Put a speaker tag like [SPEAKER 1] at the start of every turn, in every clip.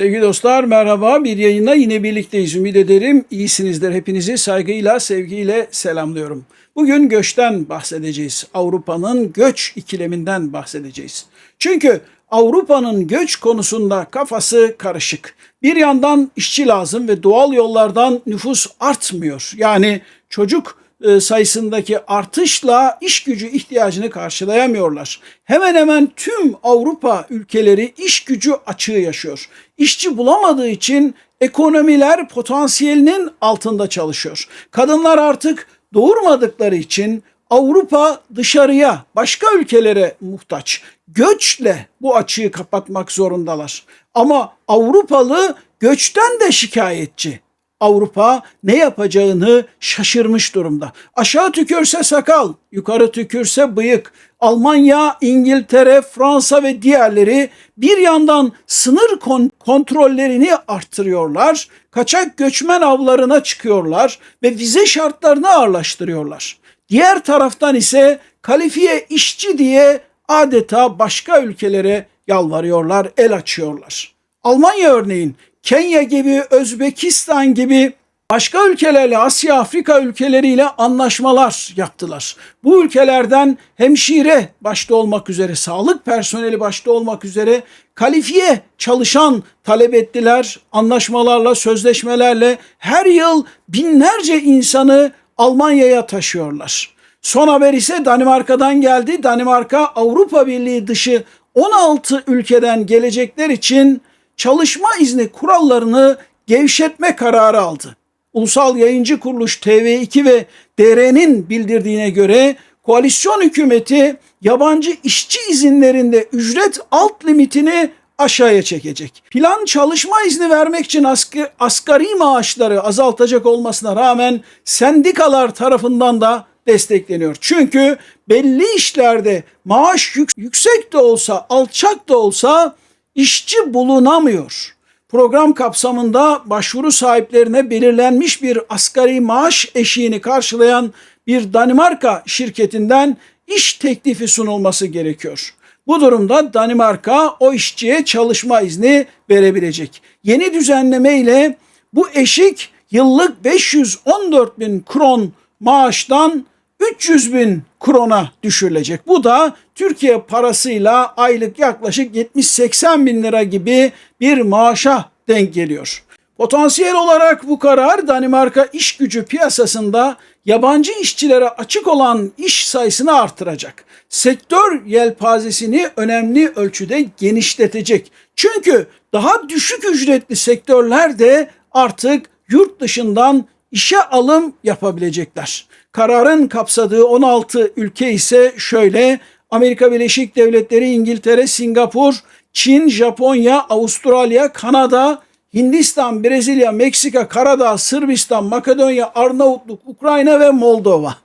[SPEAKER 1] Sevgili dostlar merhaba. Bir yayında yine birlikteyiz. Ümit ederim iyisinizdir. Hepinizi saygıyla, sevgiyle selamlıyorum. Bugün göçten bahsedeceğiz. Avrupa'nın göç ikileminden bahsedeceğiz. Çünkü Avrupa'nın göç konusunda kafası karışık. Bir yandan işçi lazım ve doğal yollardan nüfus artmıyor. Yani çocuk e, sayısındaki artışla iş gücü ihtiyacını karşılayamıyorlar. Hemen hemen tüm Avrupa ülkeleri iş gücü açığı yaşıyor. İşçi bulamadığı için ekonomiler potansiyelinin altında çalışıyor. Kadınlar artık doğurmadıkları için Avrupa dışarıya, başka ülkelere muhtaç. Göçle bu açığı kapatmak zorundalar. Ama Avrupalı göçten de şikayetçi. Avrupa ne yapacağını şaşırmış durumda. Aşağı tükürse sakal, yukarı tükürse bıyık. Almanya, İngiltere, Fransa ve diğerleri bir yandan sınır kon- kontrollerini arttırıyorlar, kaçak göçmen avlarına çıkıyorlar ve vize şartlarını ağırlaştırıyorlar. Diğer taraftan ise kalifiye işçi diye adeta başka ülkelere yalvarıyorlar, el açıyorlar. Almanya örneğin Kenya gibi, Özbekistan gibi başka ülkelerle, Asya, Afrika ülkeleriyle anlaşmalar yaptılar. Bu ülkelerden hemşire başta olmak üzere, sağlık personeli başta olmak üzere kalifiye çalışan talep ettiler. Anlaşmalarla, sözleşmelerle her yıl binlerce insanı Almanya'ya taşıyorlar. Son haber ise Danimarka'dan geldi. Danimarka Avrupa Birliği dışı 16 ülkeden gelecekler için çalışma izni kurallarını gevşetme kararı aldı. Ulusal Yayıncı Kuruluş TV2 ve DR'nin bildirdiğine göre koalisyon hükümeti yabancı işçi izinlerinde ücret alt limitini aşağıya çekecek. Plan çalışma izni vermek için asgari, asgari maaşları azaltacak olmasına rağmen sendikalar tarafından da destekleniyor. Çünkü belli işlerde maaş yük- yüksek de olsa, alçak da olsa işçi bulunamıyor. Program kapsamında başvuru sahiplerine belirlenmiş bir asgari maaş eşiğini karşılayan bir Danimarka şirketinden iş teklifi sunulması gerekiyor. Bu durumda Danimarka o işçiye çalışma izni verebilecek. Yeni düzenleme ile bu eşik yıllık 514 bin kron maaştan 300 bin krona düşürülecek. Bu da Türkiye parasıyla aylık yaklaşık 70-80 bin lira gibi bir maaşa denk geliyor. Potansiyel olarak bu karar Danimarka iş gücü piyasasında yabancı işçilere açık olan iş sayısını artıracak. Sektör yelpazesini önemli ölçüde genişletecek. Çünkü daha düşük ücretli sektörler de artık yurt dışından işe alım yapabilecekler. Kararın kapsadığı 16 ülke ise şöyle Amerika Birleşik Devletleri, İngiltere, Singapur, Çin, Japonya, Avustralya, Kanada, Hindistan, Brezilya, Meksika, Karadağ, Sırbistan, Makedonya, Arnavutluk, Ukrayna ve Moldova.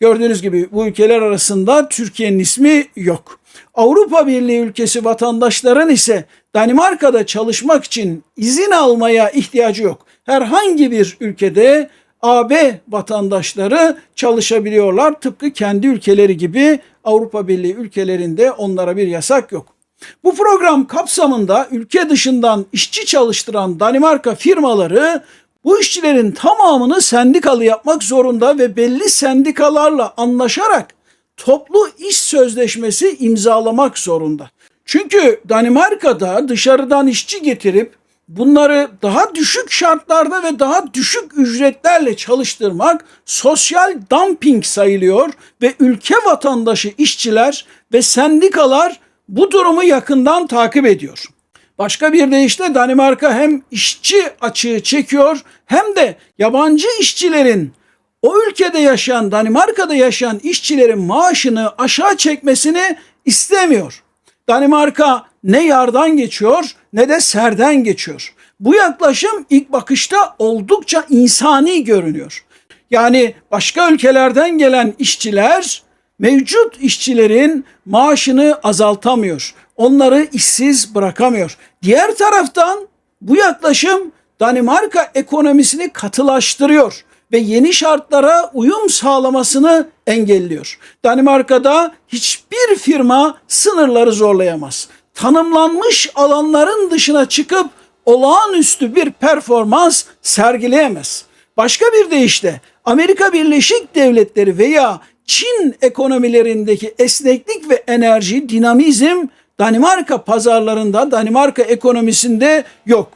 [SPEAKER 1] Gördüğünüz gibi bu ülkeler arasında Türkiye'nin ismi yok. Avrupa Birliği ülkesi vatandaşların ise Danimarka'da çalışmak için izin almaya ihtiyacı yok. Herhangi bir ülkede AB vatandaşları çalışabiliyorlar. Tıpkı kendi ülkeleri gibi Avrupa Birliği ülkelerinde onlara bir yasak yok. Bu program kapsamında ülke dışından işçi çalıştıran Danimarka firmaları bu işçilerin tamamını sendikalı yapmak zorunda ve belli sendikalarla anlaşarak toplu iş sözleşmesi imzalamak zorunda. Çünkü Danimarka'da dışarıdan işçi getirip bunları daha düşük şartlarda ve daha düşük ücretlerle çalıştırmak sosyal dumping sayılıyor ve ülke vatandaşı işçiler ve sendikalar bu durumu yakından takip ediyor. Başka bir deyişle Danimarka hem işçi açığı çekiyor hem de yabancı işçilerin o ülkede yaşayan, Danimarka'da yaşayan işçilerin maaşını aşağı çekmesini istemiyor. Danimarka ne yardan geçiyor ne de serden geçiyor. Bu yaklaşım ilk bakışta oldukça insani görünüyor. Yani başka ülkelerden gelen işçiler mevcut işçilerin maaşını azaltamıyor. Onları işsiz bırakamıyor. Diğer taraftan bu yaklaşım Danimarka ekonomisini katılaştırıyor ve yeni şartlara uyum sağlamasını engelliyor. Danimarka'da hiçbir firma sınırları zorlayamaz. Tanımlanmış alanların dışına çıkıp olağanüstü bir performans sergileyemez. Başka bir deyişle Amerika Birleşik Devletleri veya Çin ekonomilerindeki esneklik ve enerji, dinamizm Danimarka pazarlarında, Danimarka ekonomisinde yok.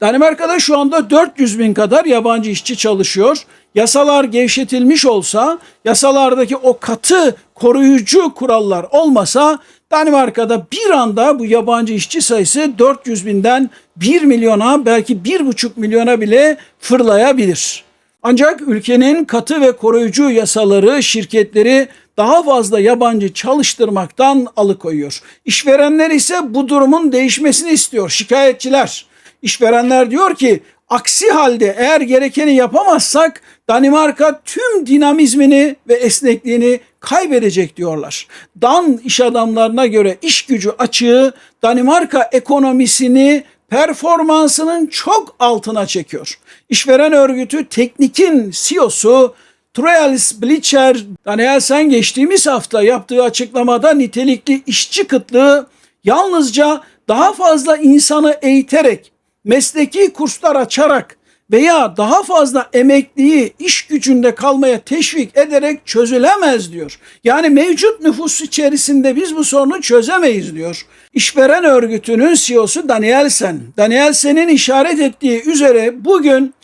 [SPEAKER 1] Danimarka'da şu anda 400 bin kadar yabancı işçi çalışıyor. Yasalar gevşetilmiş olsa, yasalardaki o katı koruyucu kurallar olmasa Danimarka'da bir anda bu yabancı işçi sayısı 400 binden 1 milyona belki 1,5 milyona bile fırlayabilir. Ancak ülkenin katı ve koruyucu yasaları şirketleri daha fazla yabancı çalıştırmaktan alıkoyuyor. İşverenler ise bu durumun değişmesini istiyor. Şikayetçiler. İşverenler diyor ki aksi halde eğer gerekeni yapamazsak Danimarka tüm dinamizmini ve esnekliğini kaybedecek diyorlar. Dan iş adamlarına göre iş gücü açığı Danimarka ekonomisini performansının çok altına çekiyor. İşveren örgütü Teknik'in CEO'su Troels Blitzer Danielsen geçtiğimiz hafta yaptığı açıklamada nitelikli işçi kıtlığı yalnızca daha fazla insanı eğiterek, mesleki kurslar açarak veya daha fazla emekliyi iş gücünde kalmaya teşvik ederek çözülemez diyor. Yani mevcut nüfus içerisinde biz bu sorunu çözemeyiz diyor. İşveren örgütünün CEO'su Danielsen. Danielsen'in işaret ettiği üzere bugün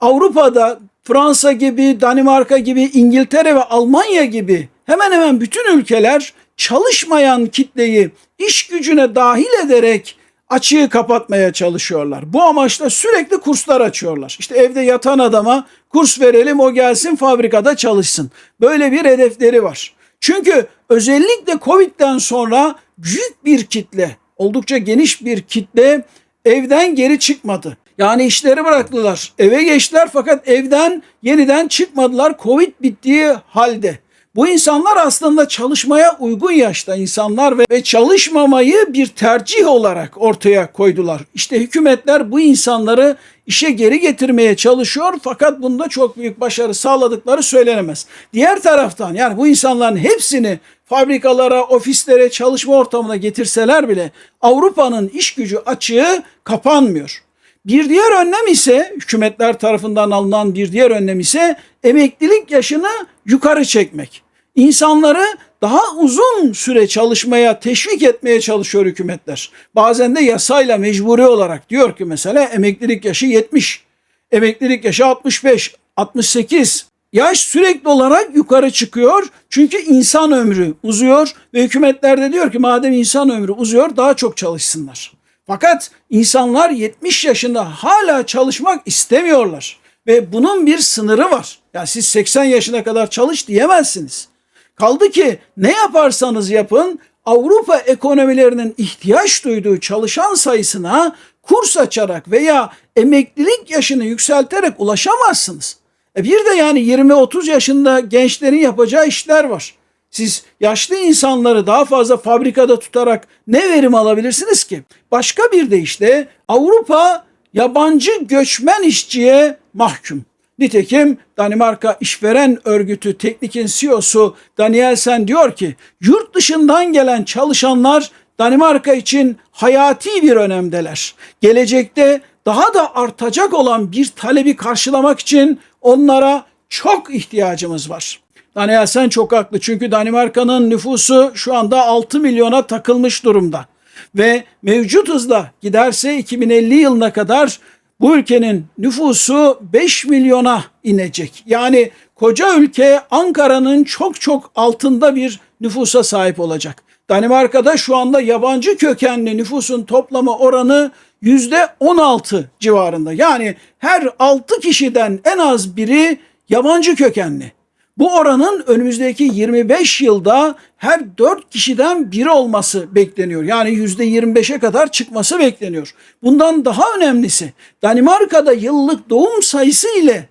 [SPEAKER 1] Avrupa'da Fransa gibi, Danimarka gibi, İngiltere ve Almanya gibi hemen hemen bütün ülkeler çalışmayan kitleyi iş gücüne dahil ederek açığı kapatmaya çalışıyorlar. Bu amaçla sürekli kurslar açıyorlar. İşte evde yatan adama kurs verelim o gelsin fabrikada çalışsın. Böyle bir hedefleri var. Çünkü özellikle Covid'den sonra büyük bir kitle, oldukça geniş bir kitle evden geri çıkmadı. Yani işleri bıraktılar. Eve geçtiler fakat evden yeniden çıkmadılar Covid bittiği halde. Bu insanlar aslında çalışmaya uygun yaşta insanlar ve, çalışmamayı bir tercih olarak ortaya koydular. İşte hükümetler bu insanları işe geri getirmeye çalışıyor fakat bunda çok büyük başarı sağladıkları söylenemez. Diğer taraftan yani bu insanların hepsini fabrikalara, ofislere, çalışma ortamına getirseler bile Avrupa'nın iş gücü açığı kapanmıyor. Bir diğer önlem ise hükümetler tarafından alınan bir diğer önlem ise emeklilik yaşını yukarı çekmek. İnsanları daha uzun süre çalışmaya teşvik etmeye çalışıyor hükümetler. Bazen de yasayla mecburi olarak diyor ki mesela emeklilik yaşı 70, emeklilik yaşı 65, 68. Yaş sürekli olarak yukarı çıkıyor çünkü insan ömrü uzuyor ve hükümetler de diyor ki madem insan ömrü uzuyor daha çok çalışsınlar. Fakat insanlar 70 yaşında hala çalışmak istemiyorlar. Ve bunun bir sınırı var. Yani siz 80 yaşına kadar çalış diyemezsiniz. Kaldı ki ne yaparsanız yapın Avrupa ekonomilerinin ihtiyaç duyduğu çalışan sayısına kurs açarak veya emeklilik yaşını yükselterek ulaşamazsınız. E bir de yani 20-30 yaşında gençlerin yapacağı işler var. Siz yaşlı insanları daha fazla fabrikada tutarak ne verim alabilirsiniz ki? Başka bir deyişle Avrupa yabancı göçmen işçiye mahkum. Nitekim Danimarka İşveren Örgütü Teknik'in CEO'su Danielsen diyor ki yurt dışından gelen çalışanlar Danimarka için hayati bir önemdeler. Gelecekte daha da artacak olan bir talebi karşılamak için onlara çok ihtiyacımız var. Danielsen çok haklı çünkü Danimarka'nın nüfusu şu anda 6 milyona takılmış durumda. Ve mevcut hızla giderse 2050 yılına kadar bu ülkenin nüfusu 5 milyona inecek. Yani koca ülke Ankara'nın çok çok altında bir nüfusa sahip olacak. Danimarka'da şu anda yabancı kökenli nüfusun toplama oranı yüzde 16 civarında. Yani her 6 kişiden en az biri yabancı kökenli. Bu oranın önümüzdeki 25 yılda her 4 kişiden biri olması bekleniyor. Yani %25'e kadar çıkması bekleniyor. Bundan daha önemlisi Danimarka'da yıllık doğum sayısı ile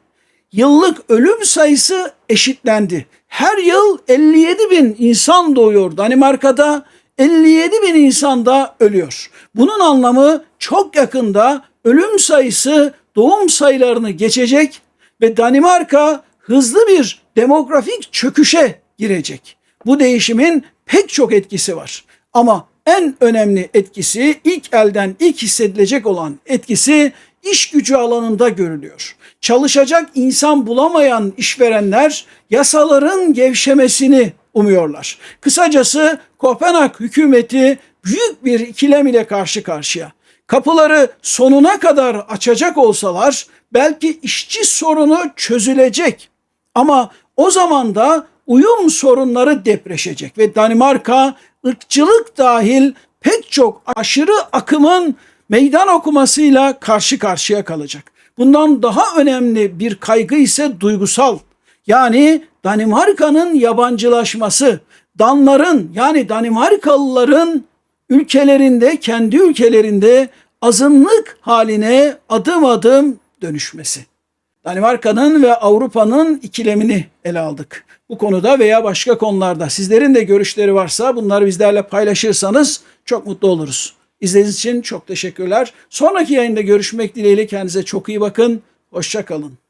[SPEAKER 1] yıllık ölüm sayısı eşitlendi. Her yıl 57 bin insan doğuyor Danimarka'da. 57 bin insan da ölüyor. Bunun anlamı çok yakında ölüm sayısı doğum sayılarını geçecek ve Danimarka hızlı bir demografik çöküşe girecek. Bu değişimin pek çok etkisi var. Ama en önemli etkisi ilk elden ilk hissedilecek olan etkisi iş gücü alanında görülüyor. Çalışacak insan bulamayan işverenler yasaların gevşemesini umuyorlar. Kısacası Kopenhag hükümeti büyük bir ikilem ile karşı karşıya. Kapıları sonuna kadar açacak olsalar belki işçi sorunu çözülecek. Ama o zaman da uyum sorunları depreşecek ve Danimarka ırkçılık dahil pek çok aşırı akımın meydan okumasıyla karşı karşıya kalacak. Bundan daha önemli bir kaygı ise duygusal. Yani Danimarka'nın yabancılaşması, Danların yani Danimarkalıların ülkelerinde, kendi ülkelerinde azınlık haline adım adım dönüşmesi. Danimarka'nın ve Avrupa'nın ikilemini ele aldık. Bu konuda veya başka konularda sizlerin de görüşleri varsa bunları bizlerle paylaşırsanız çok mutlu oluruz. İzlediğiniz için çok teşekkürler. Sonraki yayında görüşmek dileğiyle kendinize çok iyi bakın. Hoşça kalın.